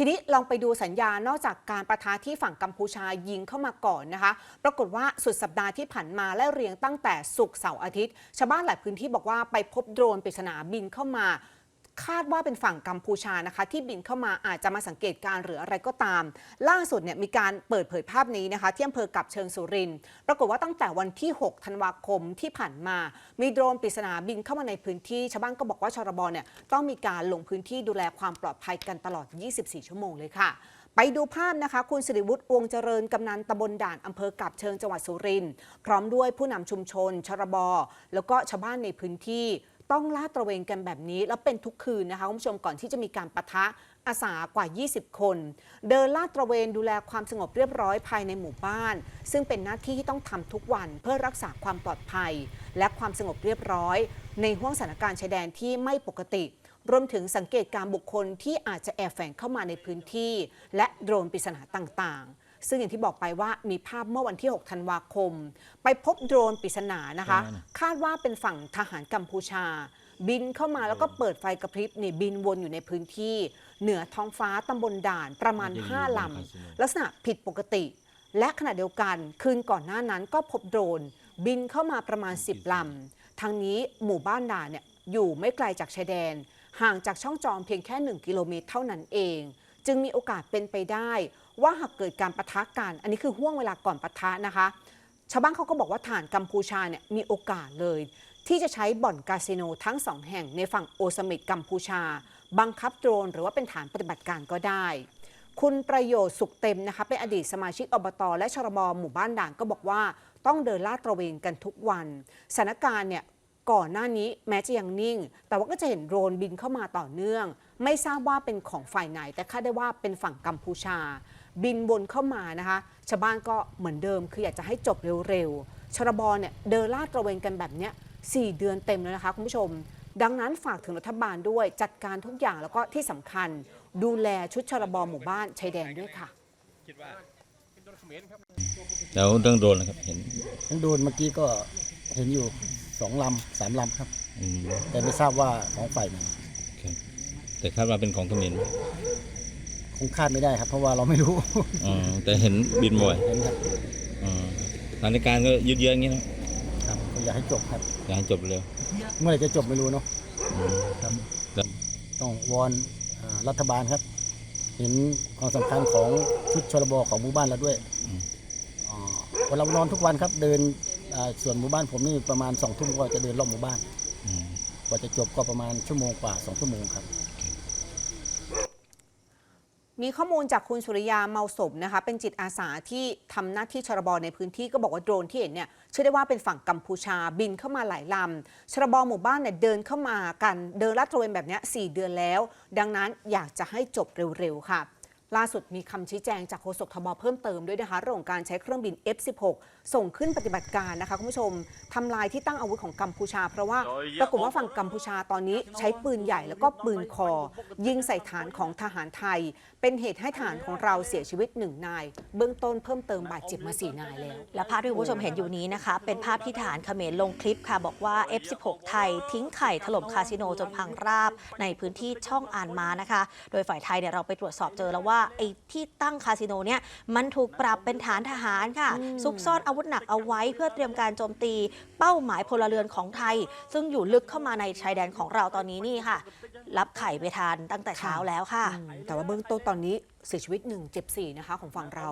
ทีนี้ลองไปดูสัญญาณนอกจากการประทะที่ฝั่งกัมพูชายิงเข้ามาก่อนนะคะ ปรากฏว่าสุดสัปดาห์ที่ผ่านมาและเรียงตั้งแต่ศุกร์เสาร์อาทิตย์ ชาวบ้านหลายพื้นที่บอกว่าไปพบโดรนปริศนาบินเข้ามา คาดว่าเป็นฝั่งกัมพูชานะคะ ที่บินเข้ามาอาจจะมาสังเกตการณ์หรืออะไรก็ตาม ล่าสุดเนี่ยมีการเปิดเผยภาพนี้นะคะที่อำเภอกับเชิงสุรินทร์ปรากฏว่าตั้งแต่วันที่ 6 ธันวาคมที่ผ่านมา มีโดรนปริศนาบินเข้ามาในพื้นที่ชาวบ้านก็บอกว่าชรบเนี่ยต้องมีการลงพื้นที่ดูแลความปลอดภัยกันตลอด 24 ชั่วโมงเลยค่ะไปดูภาพนะคะ คุณสิริวุฒิวงเจริญกำนันตำบลด่านอำเภอกับเชิงจังหวัดสุรินทร์พร้อมด้วยผู้นำชุมชน ชรบแล้วก็ชาวบ้านในพื้นที่ ต้องลาดตระเวนกันแบบนี้ แล้วเป็นทุกคืนนะคะคุณผู้ชมก่อนที่จะมีการปะทะอาสากว่า 20 คน เดินลาดตระเวนดูแลความสงบเรียบร้อยภายในหมู่บ้าน ซึ่งเป็นหน้าที่ที่ต้องทำทุกวันเพื่อรักษาความปลอดภัย และความสงบเรียบร้อย ในห้วงสถานการณ์ชายแดนที่ไม่ปกติรวมถึงสังเกตการบุคคลที่อาจจะแอบแฝงเข้ามาในพื้นที่ และโดรนปริศนาต่างๆ ซึ่งอย่างที่บอกไปว่ามีภาพเมื่อวันที่ 6 ธันวาคม ไปพบโดรนปริศนานะคะ คาดว่าเป็นฝั่งทหารกัมพูชา บินเข้ามาแล้วก็เปิดไฟกระพริบนี่บินวนอยู่ในพื้นที่ เหนือท้องฟ้าตำบลด่านประมาณ 5 ลำ ลักษณะผิดปกติ และขณะเดียวกันคืนก่อนหน้านั้นก็พบโดรน บินเข้ามาประมาณ 10 ลำทางนี้หมู่บ้านด่านเนี่ยอยู่ไม่ไกลจากชายแดน ห่างจากช่องจอมเพียงแค่ 1 กิโลเมตรเท่านั้นเอง จึงมีโอกาสเป็นไปได้ ว่าหากเกิดการปะทะกัน อันนี้คือห่วงเวลาก่อนปะทะนะคะ ชาวบ้านเขาก็บอกว่าฐานกัมพูชาเนี่ยมีโอกาสเลย ที่จะใช้บ่อนคาสิโนทั้งสองแห่งในฝั่งโอสมิดกัมพูชา บังคับโดรนหรือว่าเป็นฐานปฏิบัติการก็ได้ คุณประโยชน์สุขเต็มนะคะเป็นอดีตสมาชิกอบตและชรบหมู่บ้านด่านก็บอกว่าต้องเดินลาดตระเวนกันทุกวันสถานการณ์เนี่ยก่อนหน้านี้แม้จะยังนิ่ง แต่ว่าก็จะเห็นโดรนบินเข้ามาต่อเนื่อง ไม่ทราบว่าเป็นของฝ่ายไหน แต่คาดได้ว่าเป็นฝั่งกัมพูชา บินวนเข้ามานะคะชาวบ้านก็เหมือนเดิม คืออยากจะให้จบเร็วๆชรบเนี่ยเดินลาดตระเวนกันแบบเนี้ย4เดือนเต็มแล้วนะคะคุณผู้ชม ดังนั้นฝากถึงรัฐบาลด้วยจัดการทุกอย่างแล้วก็ที่สำคัญ ดูแลชุดชรบหมู่บ้านชายแดนด้วยค่ะแล้วเรื่องโดรนนะครับเห็นทั้งโดนเมื่อกี้ก็เห็นอยู่สองลำสามลำครับอืมแต่ไม่ทราบว่าของฝ่ายไหนครับแต่คาดว่าเป็นของเขมรไหม คงคาดไม่ได้ครับ เพราะว่าเราไม่รู้อ๋อแต่เห็นบินบ่อยเห็นครับอ๋อสถานการณ์ก็ยืดเยื้ออย่างนี้นะครับก็อยากให้จบครับ อยากให้จบเร็วเมื่อไหร่จะจบไม่รู้เนาะอืมครับแล้วต้องวอนอ่ารัฐบาลครับ เห็นความสำคัญของชุดชลบของหมู่บ้านเราด้วยอ่าวันเรานอนทุกวันครับ เดินอ่าส่วนหมู่บ้านผมนี่ประมาณสองทุ่มก็จะเดินรอบหมู่บ้าน อืมกว่าจะจบก็ประมาณชั่วโมงกว่าสองชั่วโมงครับ มีข้อมูลจากคุณสุริยาเมาสมนะคะ เป็นจิตอาสาที่ทำหน้าที่ชรบในพื้นที่ก็บอกว่าโดรนที่เห็นเนี่ยเชื่อได้ว่าเป็นฝั่งกัมพูชาบินเข้ามาหลายลำชรบหมู่บ้านเนี่ยเดินเข้ามากันเดินลาดตระเวนแบบนี้4เดือนแล้ว ดังนั้นอยากจะให้จบเร็วๆค่ะ ล่าสุดมีคำชี้แจงจากโฆษกทบเพิ่มเติมด้วยนะคะเรื่องการใช้เครื่องบิน F16 ส่งขึ้นปฏิบัติการนะคะคุณผู้ชมทำลายที่ตั้งอาวุธของกัมพูชา เพราะว่าปรากฏว่าฝั่งกัมพูชาตอนนี้ใช้ปืนใหญ่แล้วก็ปืนคอ ยิงใส่ฐานของทหารไทย เป็นเหตุให้ทหารของเราเสียชีวิตหนึ่งนาย เบื้องต้นเพิ่มเติมบาดเจ็บมาสี่นายแล้ว และภาพที่คุณผู้ชมเห็นอยู่นี้นะคะ เป็นภาพที่ฐานเขมรลงคลิปค่ะบอกว่า F16 ไทย ทิ้งไข่ถล่มคาสิโนจนพังราบในพื้นที่ช่องอ่านมานะคะ โดยฝ่ายไทยเนี่ยเราไปตรวจสอบเจอแล้วว่าไอ้ที่ตั้งคาสิโนเนี่ยมันถูกปรับเป็นฐานทหารค่ะ ซุกซ่อนอาวุธหนักเอาไว้เพื่อเตรียมการโจมตี เป้าหมายพลเรือนของไทย ซึ่งอยู่ลึกเข้ามาในชายแดนของเราตอนนี้นี่ค่ะ รับไข่ไปทานตั้งแต่เช้าแล้วค่ะอืมแต่ว่าเบื้องต้นตอนนี้เสียชีวิตหนึ่งเจ็บสี่นะคะของฝั่งเรา